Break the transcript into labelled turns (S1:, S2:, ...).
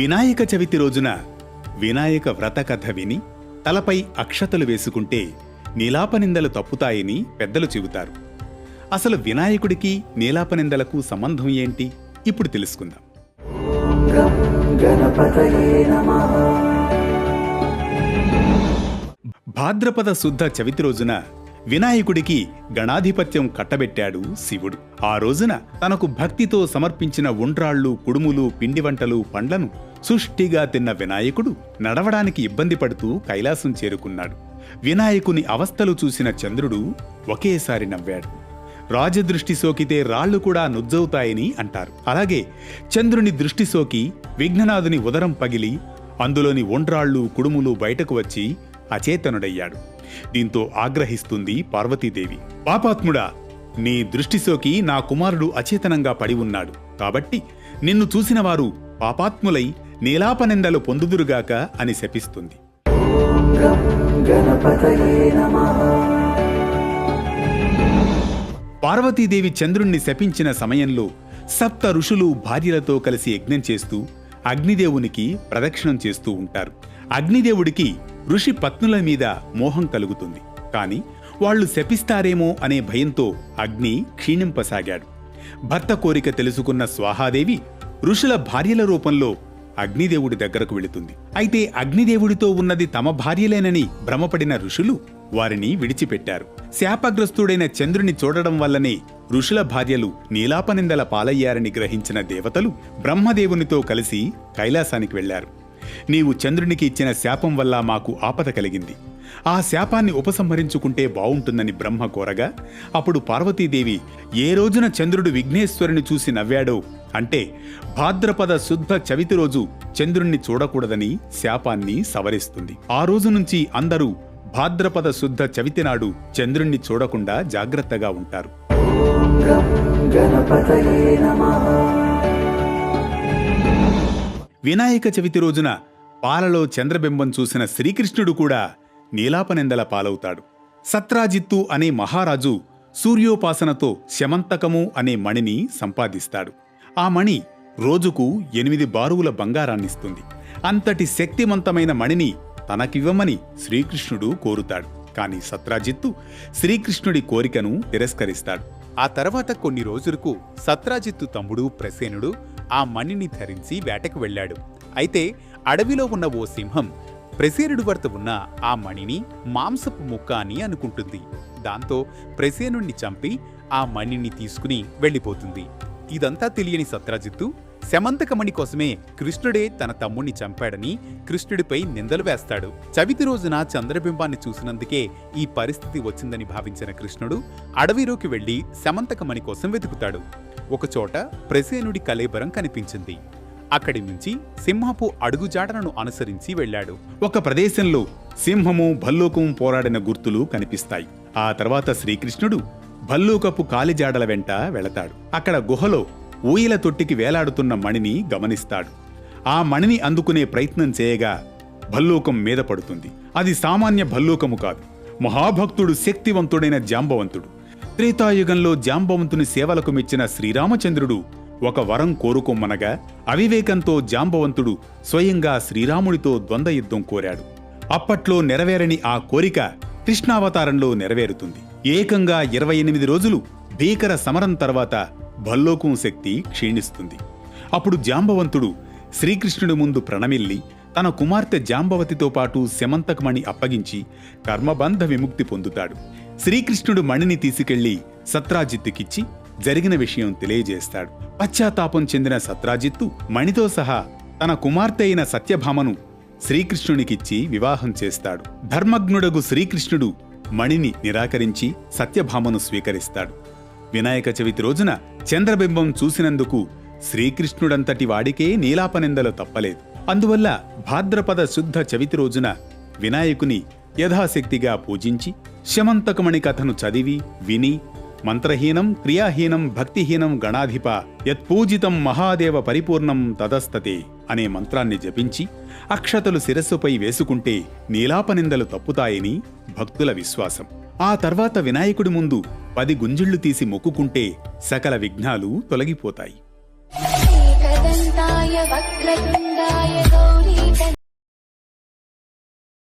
S1: వినాయక చవితి రోజున వినాయక వ్రత కథ విని తలపై అక్షతలు వేసుకుంటే నీలాపనిందలు తప్పుతాయని పెద్దలు చెబుతారు. అసలు వినాయకుడికి నీలాపనిందలకు సంబంధం ఏంటి? ఇప్పుడు తెలుసుకుందాం. భాద్రపద శుద్ధ చవితి రోజున వినాయకుడికి గణాధిపత్యం కట్టబెట్టాడు శివుడు. ఆ రోజున తనకు భక్తితో సమర్పించిన ఉండ్రాళ్ళు కుడుములు పిండి వంటలు పండ్లను సుష్టిగా తిన్న వినాయకుడు నడవడానికి ఇబ్బంది పడుతూ కైలాసం చేరుకున్నాడు. వినాయకుని అవస్థలు చూసిన చంద్రుడు ఒకేసారి నవ్వాడు. రాజదృష్టి సోకితే రాళ్ళు కూడా నుజ్జవుతాయని అంటారు. అలాగే చంద్రుని దృష్టి సోకి విఘ్ననాథుని ఉదరం పగిలి అందులోని ఒండ్రాళ్ళు కుడుములు బయటకు వచ్చి అచేతనుడయ్యాడు. దీంతో ఆగ్రహిస్తుంది పార్వతీదేవి. పాపాత్ముడా నీ దృష్టి సోకి నా కుమారుడు అచేతనంగా పడి ఉన్నాడు. కాబట్టి నిన్ను చూసిన వారు పాపాత్ములై నీలాపనిందలు పొందుదురుగాక అని శపిస్తుంది. పార్వతీదేవి చంద్రుణ్ణి శపించిన సమయంలో సప్త ఋషులు భార్యలతో కలిసి యజ్ఞం చేస్తూ అగ్నిదేవునికి ప్రదక్షిణం చేస్తూ ఉంటారు. అగ్నిదేవుడికి ఋషి పత్నుల మీద మోహం కలుగుతుంది. కాని వాళ్ళు శపిస్తారేమో అనే భయంతో అగ్ని క్షీణింపసాగాడు. భర్త కోరిక తెలుసుకున్న స్వాహాదేవి ఋషుల భార్యల రూపంలో అగ్నిదేవుడి దగ్గరకు వెళుతుంది. అయితే అగ్నిదేవుడితో ఉన్నది తమ భార్యలేనని భ్రమపడిన ఋషులు వారిని విడిచిపెట్టారు. శాపగ్రస్తుడైన చంద్రుని చూడడం వల్లనే ఋషుల భార్యలు నీలాపనిందల పాలయ్యారని గ్రహించిన దేవతలు బ్రహ్మదేవునితో కలిసి కైలాసానికి వెళ్ళారు నీవు చంద్రునికి ఇచ్చిన శాపం వల్ల మాకు ఆపద కలిగింది. ఆ శాపాన్ని ఉపసంహరించుకుంటే బావుంటుందని బ్రహ్మ కోరగా అప్పుడు పార్వతీదేవి ఏ రోజున చంద్రుడు విఘ్నేశ్వరుని చూసి నవ్వాడో? అంటే భాద్రపద శుద్ధ చవితి రోజు చంద్రుణ్ణి చూడకూడదని శాపాన్ని సవరిస్తుంది. ఆ రోజు నుంచి అందరూ భాద్రపద శుద్ధ చవితి నాడు చంద్రుణ్ణి చూడకుండా జాగ్రత్తగా ఉంటారు. వినాయక చవితి రోజున పాలలో చంద్రబింబం చూసిన శ్రీకృష్ణుడు కూడా నీలాపనిందల పాలవుతాడు. సత్రాజిత్తు అనే మహారాజు సూర్యోపాసనతో శమంతకము అనే మణిని సంపాదిస్తాడు. ఆ మణి రోజుకు ఎనిమిది బారువుల బంగారాన్నిస్తుంది. అంతటి శక్తివంతమైన మణిని తనకివ్వమని శ్రీకృష్ణుడు కోరుతాడు. కాని సత్రాజిత్తు శ్రీకృష్ణుడి కోరికను తిరస్కరిస్తాడు.
S2: ఆ తర్వాత కొన్ని రోజులకు సత్రాజిత్తు తమ్ముడు ప్రసేనుడు ఆ మణిని ధరించి వేటకు వెళ్ళాడు. అయితే అడవిలో ఉన్న ఓ సింహం ప్రసేనుడి వద్ద ఉన్న ఆ మణిని మాంసపు ముక్క అని అనుకుంటుంది. దాంతో ప్రసేనుణ్ణి చంపి ఆ మణిని తీసుకుని వెళ్ళిపోతుంది. ఇదంతా తెలియని సత్రాజిత్తు శమంతకమణి కోసమే కృష్ణుడే తన తమ్ముణ్ణి చంపాడని కృష్ణుడిపై నిందలు వేస్తాడు. చవితి రోజున చంద్రబింబాన్ని చూసినందుకే ఈ పరిస్థితి వచ్చిందని భావించిన కృష్ణుడు అడవిలోకి వెళ్ళి శమంతకమణి కోసం వెతుకుతాడు. ఒకచోట ప్రసేనుడి కలేబరం కనిపించింది. అక్కడి నుంచి సింహపు అడుగుజాడలను అనుసరించి వెళ్ళాడు.
S1: ఒక ప్రదేశంలో సింహము భల్లూకం పోరాడిన గుర్తులు కనిపిస్తాయి. ఆ తర్వాత శ్రీకృష్ణుడు భల్లూకపు కాలిజాడల వెంట వెళతాడు. అక్కడ గుహలో ఊయల తొట్టికి వేలాడుతున్న మణిని గమనిస్తాడు. ఆ మణిని అందుకునే ప్రయత్నం చేయగా భల్లూకం మీద పడుతుంది. అది సామాన్య భల్లూకము కాదు. మహాభక్తుడు శక్తివంతుడైన జాంబవంతుడు. త్రేతాయుగంలో జాంబవంతుని సేవలకు మెచ్చిన శ్రీరామచంద్రుడు ఒక వరం కోరుకొమ్మనగా అవివేకంతో జాంబవంతుడు స్వయంగా శ్రీరాముడితో ద్వంద్వ యుద్ధం కోరాడు. అప్పట్లో నెరవేరని ఆ కోరిక కృష్ణావతారంలో నెరవేరుతుంది. ఏకంగా ఇరవై ఎనిమిది రోజులు భీకర సమరం తర్వాత భల్లోకం శక్తి క్షీణిస్తుంది. అప్పుడు జాంబవంతుడు శ్రీకృష్ణుడి ముందు ప్రణమిల్లి తన కుమార్తె జాంబవతితో పాటు శమంతకమణి అప్పగించి కర్మబంధ విముక్తి పొందుతాడు. శ్రీకృష్ణుడు మణిని తీసుకెళ్ళి సత్రాజిత్తుకిచ్చి జరిగిన విషయం తెలియజేస్తాడు. పశ్చాత్తాపం చెందిన సత్రాజిత్తు మణితో సహా తన కుమార్తె అయిన సత్యభామను శ్రీకృష్ణునికిచ్చి వివాహం చేస్తాడు. ధర్మజ్ఞుడగు శ్రీకృష్ణుడు మణిని నిరాకరించి సత్యభామను స్వీకరిస్తాడు. వినాయక చవితి రోజున చంద్రబింబం చూసినందుకు శ్రీకృష్ణుడంతటి వాడికే నీలాపనిందలు తప్పలేదు. అందువల్ల భాద్రపద శుద్ధ చవితి రోజున వినాయకుని యథాశక్తిగా పూజించి శమంతకమణి కథను చదివి విని మంత్రహీనం క్రియాహీనం భక్తిహీనం గణాధిప యత్పూజితం మహాదేవ పరిపూర్ణం తదస్తతే అనే మంత్రాన్ని జపించి అక్షతలు శిరస్సుపై వేసుకుంటే నీలాపనిందలు తప్పుతాయని భక్తుల విశ్వాసం. ఆ తర్వాత వినాయకుడి ముందు పది గుంజిళ్ళు తీసి మొక్కుకుంటే సకల విఘ్నాలు తొలగిపోతాయి.